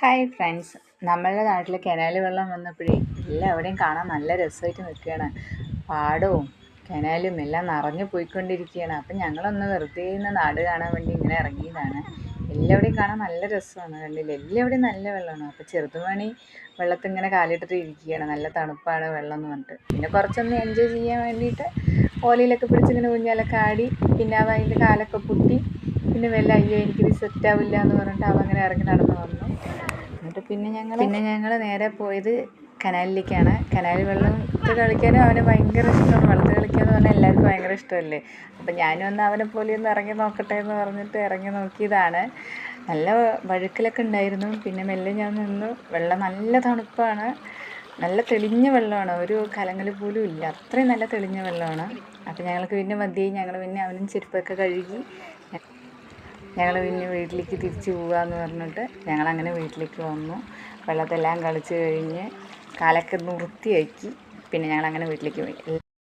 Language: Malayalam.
ഹായ് ഫ്രണ്ട്സ് നമ്മളുടെ നാട്ടിൽ കനാൽ വെള്ളം വന്നപ്പോഴേ എല്ലാവിടെയും കാണാൻ നല്ല രസമായിട്ട് നിൽക്കുകയാണ്. പാടവും കനാലും എല്ലാം നിറഞ്ഞു പോയിക്കൊണ്ടിരിക്കുകയാണ്. അപ്പം ഞങ്ങളൊന്ന് വെറുതെ ഇന്ന് നാട് കാണാൻ വേണ്ടി ഇങ്ങനെ ഇറങ്ങിയതാണ്. എല്ലാവിടെയും കാണാൻ നല്ല രസമാണ് കണ്ടില്ല? എല്ലാവിടെയും നല്ല വെള്ളമാണ്. അപ്പോൾ ചെറുതുമണി വെള്ളത്തിങ്ങനെ കാലിട്ടിട്ട് ഇരിക്കുകയാണ്. നല്ല തണുപ്പാണ് വെള്ളം എന്ന് പറഞ്ഞിട്ട്. പിന്നെ കുറച്ചൊന്ന് എൻജോയ് ചെയ്യാൻ വേണ്ടിയിട്ട് ഓലയിലൊക്കെ പിടിച്ചിങ്ങനെ ഊഞ്ഞാലൊക്കെ ആടി പിന്നെ അതിന്റെ കാലൊക്കെ പൊട്ടി പിന്നെ വല്ല അയ്യോ എനിക്കിത് സെറ്റ് ആവില്ല എന്ന് പറഞ്ഞിട്ട് അവ അങ്ങനെ ഇറങ്ങി നടന്നു വന്നു. എന്നിട്ട് പിന്നെ ഞങ്ങൾ പിന്നെ ഞങ്ങൾ നേരെ പോയത് കനാലിലേക്കാണ്. കനാലിൽ വെള്ളത്തിൽ കളിക്കാനും അവന് ഭയങ്കര ഇഷ്ടമാണ്. വെള്ളത്തിൽ കളിക്കുക എന്ന് പറഞ്ഞാൽ എല്ലാവർക്കും ഭയങ്കര ഇഷ്ടമല്ലേ? അപ്പം ഞാനും ഒന്ന് അവനെ പോലെ ഒന്ന് ഇറങ്ങി നോക്കട്ടെ എന്ന് പറഞ്ഞിട്ട് ഇറങ്ങി നോക്കിയതാണ്. നല്ല വഴുക്കലൊക്കെ ഉണ്ടായിരുന്നു. പിന്നെ മെല്ലെ ഞാൻ നിന്നു. വെള്ളം നല്ല തണുപ്പാണ്. നല്ല തെളിഞ്ഞ വെള്ളമാണ്. ഒരു കലങ്ങൽ പോലും ഇല്ല. അത്രയും നല്ല തെളിഞ്ഞ വെള്ളമാണ്. അപ്പം ഞങ്ങൾക്ക് പിന്നെ മതിയായി. ഞങ്ങൾ പിന്നെ അവനും ചെരുപ്പൊക്കെ കഴുകി ഞങ്ങൾ പിന്നെ വീട്ടിലേക്ക് തിരിച്ചു പോകാമെന്ന് പറഞ്ഞിട്ട് ഞങ്ങളങ്ങനെ വീട്ടിലേക്ക് വന്നു. വെള്ളത്തെല്ലാം കളിച്ച് കഴിഞ്ഞ് കാലൊക്കെ വൃത്തിയാക്കി. പിന്നെ ഞങ്ങളങ്ങനെ വീട്ടിലേക്ക് പോയി.